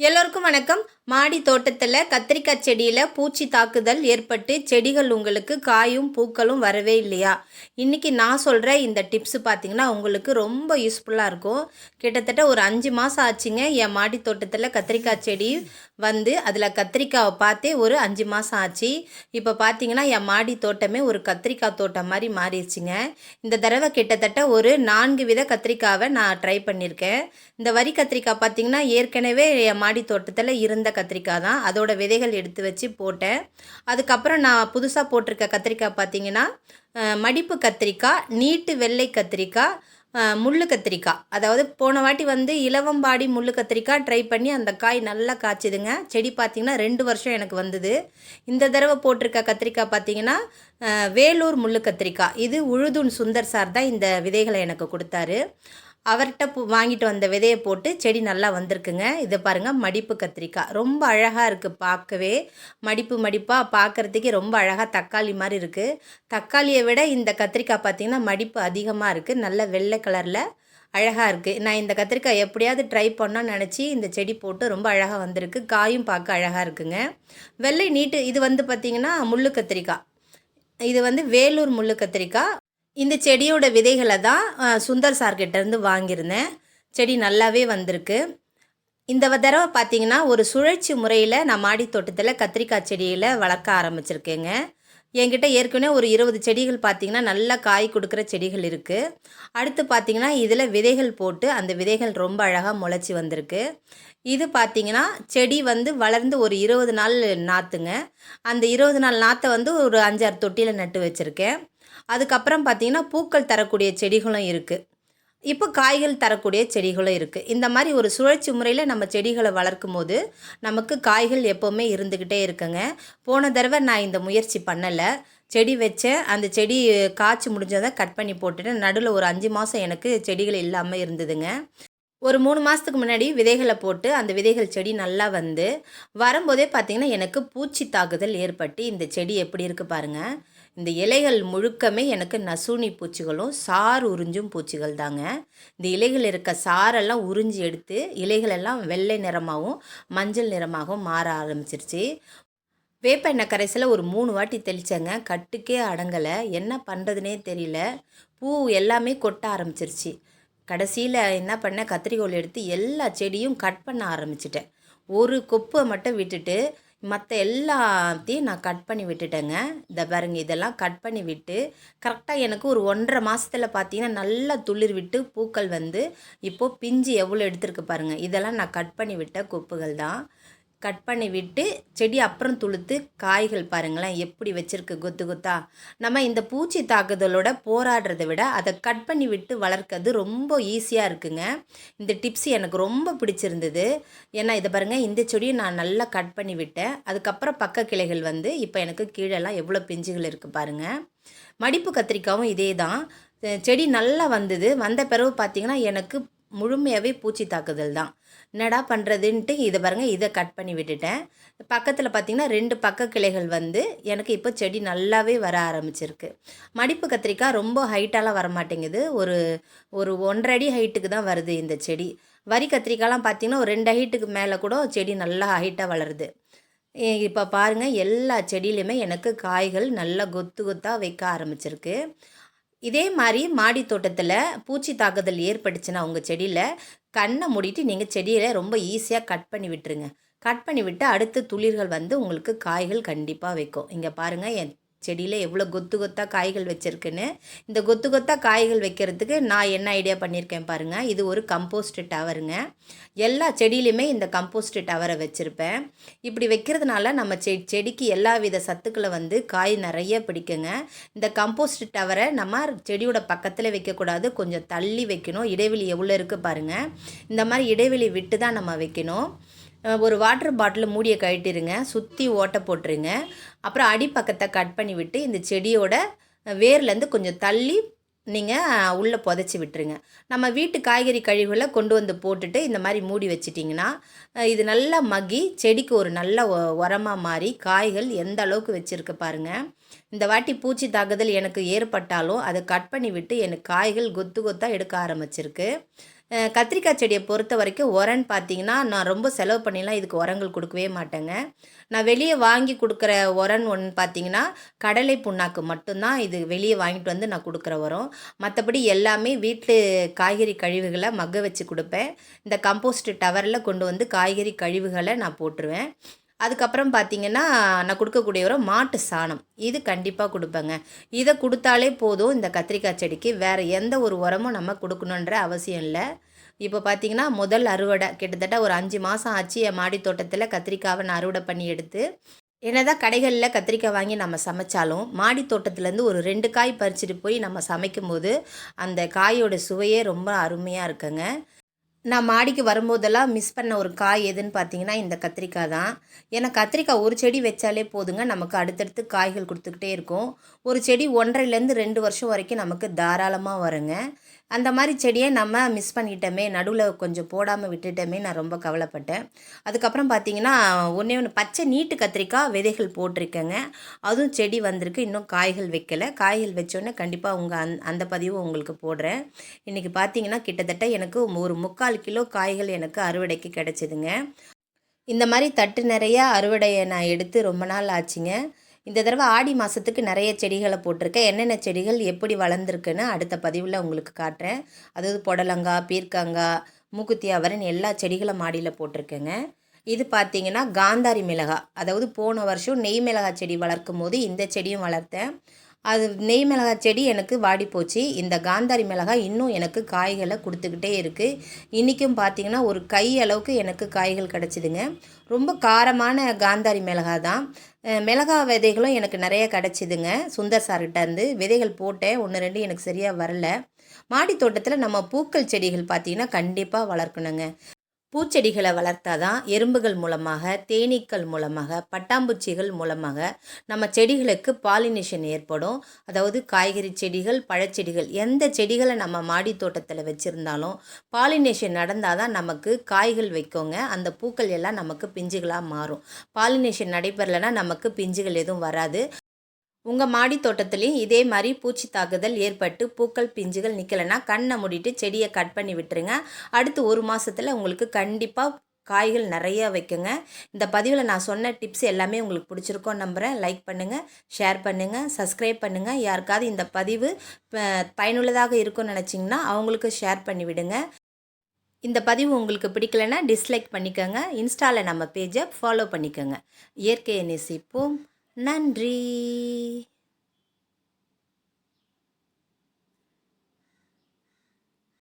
எல்லோருக்கும் வணக்கம். மாடி தோட்டத்தில் கத்திரிக்காய் செடியில் பூச்சி தாக்குதல் ஏற்பட்டு செடிகள் உங்களுக்கு காயும் பூக்களும் வரவே இல்லையா? இன்றைக்கி நான் சொல்கிற இந்த டிப்ஸு பார்த்திங்கன்னா உங்களுக்கு ரொம்ப யூஸ்ஃபுல்லாக இருக்கும். கிட்டத்தட்ட ஒரு அஞ்சு மாதம் ஆச்சுங்க என் மாடி தோட்டத்தில் கத்திரிக்காய் செடி வந்து. அதில் கத்திரிக்காவை பார்த்தே ஒரு அஞ்சு மாதம் ஆச்சு. இப்போ பார்த்தீங்கன்னா என் மாடி தோட்டமே ஒரு கத்திரிக்காய் தோட்டம் மாதிரி மாறிடுச்சுங்க. இந்த தடவை கிட்டத்தட்ட ஒரு நான்கு வித கத்திரிக்காவை நான் ட்ரை பண்ணியிருக்கேன். இந்த வரி கத்திரிக்காய் பார்த்தீங்கன்னா ஏற்கனவே என் மாடி தோட்டத்தில் இருந்த கத்திரிக்காய் தான். அதோட விதைகள் எடுத்து வச்சு போட்டேன். அதுக்கப்புறம் நான் புதுசாக போட்டிருக்க கத்திரிக்காய் பார்த்தீங்கன்னா மடிப்பு கத்திரிக்காய் நீட்டு வெள்ளை கத்திரிக்காய் முள்ளு கத்திரிக்காய். அதாவது போன வாட்டி வந்து இலவம்பாடி முள்ளு கத்திரிக்காய் ட்ரை பண்ணி அந்த காய் நல்லா காய்ச்சிதுங்க. செடி பார்த்திங்கன்னா ரெண்டு வருஷம் எனக்கு வந்தது. இந்த தடவை போட்டிருக்க கத்திரிக்காய் பார்த்தீங்கன்னா வேலூர் முள்ளு கத்திரிக்காய். இது உழுதுன் சுந்தர் சார் தான் இந்த விதைகளை எனக்கு கொடுத்தாரு. அவர்கிட்ட பு- வாங்கிட்டு வந்த விதையை போட்டு செடி நல்லா வந்திருக்குங்க. இதை பாருங்கள் மடிப்பு கத்திரிக்காய். ரொம்ப அழகாக இருக்குது பார்க்கவே மடிப்பு மடிப்பாக பார்க்குறதுக்கே ரொம்ப அழகாக தக்காளி மாதிரி இருக்குது தக்காளியை விட இந்த கத்திரிக்காய் பார்த்திங்கன்னா மடிப்பு அதிகமாக இருக்குது நல்ல வெள்ளை கலரில் அழகாக இருக்குது நான் இந்த கத்திரிக்காய் எப்படியாவது ட்ரை பண்ணோன்னு நினச்சி இந்த செடி போட்டு ரொம்ப அழகாக வந்திருக்கு. காயும் பார்க்க அழகாக இருக்குங்க. வெள்ளை நீட்டு இது வந்து பார்த்திங்கன்னா முள்ளு கத்திரிக்காய். இது வந்து வேலூர் முள்ளு கத்திரிக்காய். இந்த செடியோட விதைகளை தான் சுந்தர் சார்கிட்டேருந்து வாங்கியிருந்தேன். செடி நல்லாவே வந்திருக்கு. இந்த தடவை பார்த்திங்கன்னா ஒரு சுழற்சி முறையில் நான் மாடி தோட்டத்தில் கத்திரிக்காய் செடியில் வளர்க்க ஆரம்பிச்சிருக்கேங்க. என்கிட்ட ஏற்கனவே ஒரு இருபது செடிகள் பார்த்திங்கன்னா நல்லா காய் கொடுக்குற செடிகள் இருக்குது அடுத்து பார்த்தீங்கன்னா இதில் விதைகள் போட்டு அந்த விதைகள் ரொம்ப அழகாக முளைச்சி வந்திருக்கு. இது பார்த்தீங்கன்னா செடி வந்து வளர்ந்து ஒரு இருபது நாள் நாற்றுங்க அந்த இருபது நாள் நாற்றை வந்து ஒரு அஞ்சாறு தொட்டியில் நட்டு வச்சுருக்கேன். அதுக்கப்புறம் பார்த்தீங்கன்னா பூக்கள் தரக்கூடிய செடிகளும் இருக்குது இப்போ காய்கள் தரக்கூடிய செடிகளும் இருக்குது இந்த மாதிரி ஒரு சுழற்சி முறையில் நம்ம செடிகளை வளர்க்கும் போது நமக்கு காய்கள் எப்போவுமே இருந்துக்கிட்டே இருக்குங்க. போன தடவை நான் இந்த முயற்சி பண்ணலை. செடி வச்சேன். அந்த செடி காய்ச்சி முடிஞ்சதை கட் பண்ணி போட்டுட்டு நடுவில் ஒரு அஞ்சு மாதம் எனக்கு செடிகள் இல்லாமல் இருந்ததுங்க. ஒரு மூணு மாதத்துக்கு முன்னாடி விதைகளை போட்டு அந்த விதைகள் செடி நல்லா வந்து வரும்போதே பார்த்திங்கன்னா எனக்கு பூச்சி தாக்குதல் ஏற்பட்டு இந்த செடி எப்படி இருக்குது பாருங்கள் இந்த இலைகள் முழுக்கமே எனக்கு நசூனி பூச்சிகளும் சாறு உறிஞ்சும் பூச்சிகள் தாங்க. இந்த இலைகள் இருக்க சாரெல்லாம் உறிஞ்சி எடுத்து இலைகளெல்லாம் வெள்ளை நிறமாகவும் மஞ்சள் நிறமாகவும் மாற ஆரம்பிச்சிருச்சு. வேப்ப எண்ணெய் ஒரு மூணு வாட்டி தெளித்தேங்க கட்டுக்கே அடங்கலை. என்ன பண்ணுறதுனே தெரியல. பூ எல்லாமே கொட்ட ஆரம்பிச்சிருச்சு. கடைசியில் என்ன பண்ணேன்? கத்திரிக்கோல் எடுத்து எல்லா செடியும் கட் பண்ண ஆரம்பிச்சிட்டேன். ஒரு கொப்பை மட்டும் விட்டுட்டு மற்ற எல்லாத்தையும் நான் கட் பண்ணி விட்டுட்டேங்க. இந்த பாருங்க இதெல்லாம் கட் பண்ணி விட்டு கரெக்டாக எனக்கு ஒரு ஒன்றரை மாதத்தில் பார்த்தீங்கன்னா நல்லா துளிர் விட்டு பூக்கள் வந்து இப்போது பிஞ்சு எவ்வளோ எடுத்திருக்கு பாருங்கள் இதெல்லாம் நான் கட் பண்ணி விட்ட கொப்புகள் தான். கட் பண்ணி விட்டு செடி அப்புறம் துளுத்து காய்கள் பாருங்களேன் எப்படி வச்சுருக்கு கொத்து கொத்தா. நம்ம இந்த பூச்சி தாக்குதலோட போராடுறதை விட அதை கட் பண்ணி விட்டு வளர்க்கறது ரொம்ப ஈஸியாக இருக்குங்க. இந்த டிப்ஸ் எனக்கு ரொம்ப பிடிச்சிருந்தது. ஏன்னா இதை பாருங்கள் இந்த செடியை நான் நல்லா கட் பண்ணி விட்டேன். அதுக்கப்புறம் பக்க கிளைகள் வந்து இப்போ எனக்கு கீழெல்லாம் எவ்வளோ பிஞ்சுகள் இருக்குது பாருங்கள் மடிப்பு கத்திரிக்காவும் இதே தான் செடி நல்லா வந்தது. வந்த பிறகு பார்த்திங்கன்னா எனக்கு முழுமையாகவே பூச்சி தாக்குதல் தான். என்னடா பண்ணுறதுன்ட்டு இதை பாருங்கள் இதை கட் பண்ணி விட்டுட்டேன். பக்கத்தில் பார்த்தீங்கன்னா ரெண்டு பக்க கிளைகள் வந்து எனக்கு இப்போ செடி நல்லாவே வர ஆரம்பிச்சிருக்கு. மடிப்பு கத்திரிக்காய் ரொம்ப ஹைட்டாலாம் வர மாட்டேங்குது ஒரு ஒரு ஒன்றரை அடி ஹைட்டுக்கு தான் வருது இந்த செடி. வரி கத்திரிக்காய்லாம் பார்த்தீங்கன்னா ஒரு ரெண்டு ஹைட்டுக்கு மேலே கூட செடி நல்லா ஹைட்டாக வளருது. இப்போ பாருங்கள் எல்லா செடியிலையுமே எனக்கு காய்கள் நல்லா கொத்து கொத்தாக வைக்க ஆரம்பிச்சிருக்கு. இதே மாதிரி மாடி தோட்டத்தில் பூச்சி தாக்குதல் ஏற்பட்டுச்சுன்னா உங்கள் செடியில் கண்ணை மூடிட்டு நீங்கள் செடியில் ரொம்ப ஈஸியாக கட் பண்ணி விட்டுருங்க. கட் பண்ணி விட்டு அடுத்து துளிர்கள் வந்து உங்களுக்கு காய்கள் கண்டிப்பாக வைக்கும். இங்கே பாருங்கள் என் செடியில் எவ்வளோ கொத்து கொத்தாக காய்கள் வச்சுருக்குன்னு. இந்த கொத்து கொத்தாக காய்கள் வைக்கிறதுக்கு நான் என்ன ஐடியா பண்ணியிருக்கேன் பாருங்கள் இது ஒரு கம்போஸ்ட் டவருங்க எல்லா செடியிலையுமே இந்த கம்போஸ்ட் டவரை வச்சுருப்பேன். இப்படி வைக்கிறதுனால நம்ம செ செடிக்கு எல்லா வித சத்துக்களை வந்து காய் நிறைய பிடிக்குங்க. இந்த கம்போஸ்ட் டவரை நம்ம செடியோட பக்கத்தில் வைக்கக்கூடாது. கொஞ்சம் தள்ளி வைக்கணும். இடைவெளி எவ்வளோ இருக்குது பாருங்கள் இந்த மாதிரி இடைவெளி விட்டு தான் நம்ம வைக்கணும். ஒரு வாட்டர் பாட்டில் மூடியை கழட்டிடுங்க சுற்றி ஓட்டை போட்டுருங்க. அப்புறம் அடிப்பக்கத்தை கட் பண்ணி விட்டு இந்த செடியோட வேர்லேருந்து கொஞ்சம் தள்ளி நீங்கள் உள்ளே புதைச்சி விட்டுருங்க. நம்ம வீட்டு காய்கறி கழிவுகளை கொண்டு வந்து போட்டுட்டு இந்த மாதிரி மூடி வச்சிட்டிங்கன்னா இது நல்லா மக்கி செடிக்கு ஒரு நல்ல ஒ- மாறி காய்கள் எந்த அளவுக்கு வச்சுருக்க பாருங்கள் இந்த வாட்டி பூச்சி தாக்குதல் எனக்கு ஏற்பட்டாலும் அதை கட் பண்ணி விட்டு எனக்கு காய்கள் கொத்து கொத்தாக எடுக்க ஆரம்பிச்சிருக்கு. கத்திரிக்காய் செடியை பொறுத்த வரைக்கும் உரன்னு பார்த்தீங்கன்னா நான் ரொம்ப செலவு பண்ணிலாம் இதுக்கு உரங்கள் கொடுக்கவே மாட்டேங்க. நான் வெளியே வாங்கி கொடுக்குற உரன் ஒன்று பார்த்தீங்கன்னா கடலை புண்ணாக்கு மட்டும்தான் இது வெளியே வாங்கிட்டு வந்து நான் கொடுக்குற உரம். மற்றபடி எல்லாமே வீட்டு காய்கறி கழிவுகளை மக்க வச்சு கொடுப்பேன். இந்த கம்போஸ்ட் டவரில் கொண்டு வந்து காய்கறி கழிவுகளை நான் போட்டுருவேன். அதுக்கப்புறம் பார்த்தீங்கன்னா நான் கொடுக்கக்கூடிய உரம் மாட்டு சாணம். இது கண்டிப்பாக கொடுப்பேங்க. இதை கொடுத்தாலே போதும் இந்த கத்திரிக்காய் செடிக்கு. வேறு எந்த ஒரு உரமும் நம்ம கொடுக்கணுன்ற அவசியம் இல்லை. இப்போ பார்த்தீங்கன்னா முதல் அறுவடை. கிட்டத்தட்ட ஒரு அஞ்சு மாதம் ஆச்சு என் மாடி தோட்டத்தில் கத்திரிக்காவை நான் அறுவடை பண்ணி எடுத்து. என்னதான் கடைகளில் கத்திரிக்காய் வாங்கி நம்ம சமைச்சாலும் மாடி தோட்டத்துலேருந்து ஒரு ரெண்டு காய் பறிச்சுட்டு போய் நம்ம சமைக்கும்போது அந்த காயோட சுவையே ரொம்ப அருமையாக இருக்குங்க. நான் மாடிக்கு வரும்போதெல்லாம் மிஸ் பண்ண ஒரு காய் எதுன்னு பார்த்தீங்கன்னா இந்த கத்திரிக்காய் தான். ஏன்னா கத்திரிக்காய் ஒரு செடி வச்சாலே போதுங்க. நமக்கு அடுத்தடுத்து காய்கள் கொடுத்துக்கிட்டே இருக்கும். ஒரு செடி ஒன்றரைலேருந்து ரெண்டு வருஷம் வரைக்கும் நமக்கு தாராளமாக வருங்க. அந்த மாதிரி செடியை நம்ம மிஸ் பண்ணிட்டோமே நடுவில் கொஞ்சம் போடாமல் விட்டுட்டோமே நான் ரொம்ப கவலைப்பட்டேன். அதுக்கப்புறம் பார்த்தீங்கன்னா ஒன்றே ஒன்று பச்சை நீட்டு கத்திரிக்காய் விதைகள் போட்டிருக்கேங்க. அதுவும் செடி வந்திருக்கு இன்னும் காய்கள் வைக்கலை. காய்கள் வச்சோன்னே கண்டிப்பாக உங்கள் அந் அந்த பதிவும் உங்களுக்கு போடுறேன். இன்றைக்கி பார்த்தீங்கன்னா கிட்டத்தட்ட எனக்கு ஒரு முக்கால் கிலோ காய்கள் எனக்கு அறுவடைக்கு கிடச்சிதுங்க. இந்த மாதிரி தட்டு நிறையா அறுவடையை நான் எடுத்து ரொம்ப நாள் ஆச்சுங்க. இந்த தடவை ஆடி மாதத்துக்கு நிறைய செடிகளை போட்டிருக்கேன். என்னென்ன செடிகள் எப்படி வளர்ந்துருக்குன்னு அடுத்த பதிவில் உங்களுக்கு காட்டுறேன். அதாவது புடலங்காய் பீர்க்கங்காய் மூக்குத்தி அவரன் எல்லா செடிகளும் மாடியில் போட்டிருக்கேங்க. இது பார்த்தீங்கன்னா காந்தாரி மிளகாய் அதாவது போன வருஷம் நெய் மிளகாய் செடி வளர்க்கும் போது இந்த செடியும் வளர்த்தேன். அது நெய் மிளகாய் செடி எனக்கு வாடி போச்சு. இந்த காந்தாரி மிளகாய் இன்னும் எனக்கு காய்களை கொடுத்துக்கிட்டே இருக்குது இன்றைக்கும் பார்த்தீங்கன்னா ஒரு கை அளவுக்கு எனக்கு காய்கள் கிடச்சிதுங்க. ரொம்ப காரமான காந்தாரி மிளகாய் தான். மிளகா மிளகாய் விதைகளும் எனக்கு நிறைய கிடச்சிதுங்க. சுந்தர் சார்கிட்ட இருந்து விதைகள் போட்டேன். ஒன்று ரெண்டு எனக்கு சரியாக வரல. மாடி தோட்டத்தில் நம்ம பூக்கள் செடிகள் பார்த்தீங்கன்னா கண்டிப்பாக வளர்க்கணுங்க. பூச்செடிகளை வளர்த்தா தான் எறும்புகள் மூலமாக தேனீக்கள் மூலமாக பட்டாம்பூச்சிகள் மூலமாக நம்ம செடிகளுக்கு பாலினேஷன் ஏற்படும். அதாவது காய்கறி செடிகள் பழச்செடிகள் எந்த செடிகளை நம்ம மாடி தோட்டத்தில் வச்சுருந்தாலும் பாலினேஷன் நடந்தால் தான் நமக்கு காய்கள் வைக்கோங்க. அந்த பூக்கள் எல்லாம் நமக்கு பிஞ்சுகளாக மாறும். பாலினேஷன் நடைபெறலைன்னா நமக்கு பிஞ்சுகள் எதுவும் வராது. உங்கள் மாடி தோட்டத்துலேயும் இதே மாதிரி பூச்சி தாக்குதல் ஏற்பட்டு பூக்கள் பிஞ்சுகள் நிற்கலைன்னா கண்ணை மூடிட்டு செடியை கட் பண்ணி விட்டுருங்க. அடுத்து ஒரு மாதத்தில் உங்களுக்கு கண்டிப்பாக காய்கள் நிறைய வைக்குங்க. இந்த பதிவில் நான் சொன்ன டிப்ஸ் எல்லாமே உங்களுக்கு பிடிச்சிருக்கோன்னு நம்புகிறேன் லைக் பண்ணுங்கள் ஷேர் பண்ணுங்கள் சப்ஸ்கிரைப் பண்ணுங்கள் யாருக்காவது இந்த பதிவு ப- பயனுள்ளதாக இருக்கும்னு நினச்சிங்கன்னா அவங்களுக்கு ஷேர் பண்ணி விடுங்க. இந்த பதிவு உங்களுக்கு பிடிக்கலைன்னா டிஸ்லைக் பண்ணிக்கோங்க. இன்ஸ்டாவில் நம்ம பேஜை ஃபாலோ பண்ணிக்கோங்க. இயற்கையை நேசிப்போம். நன்றி.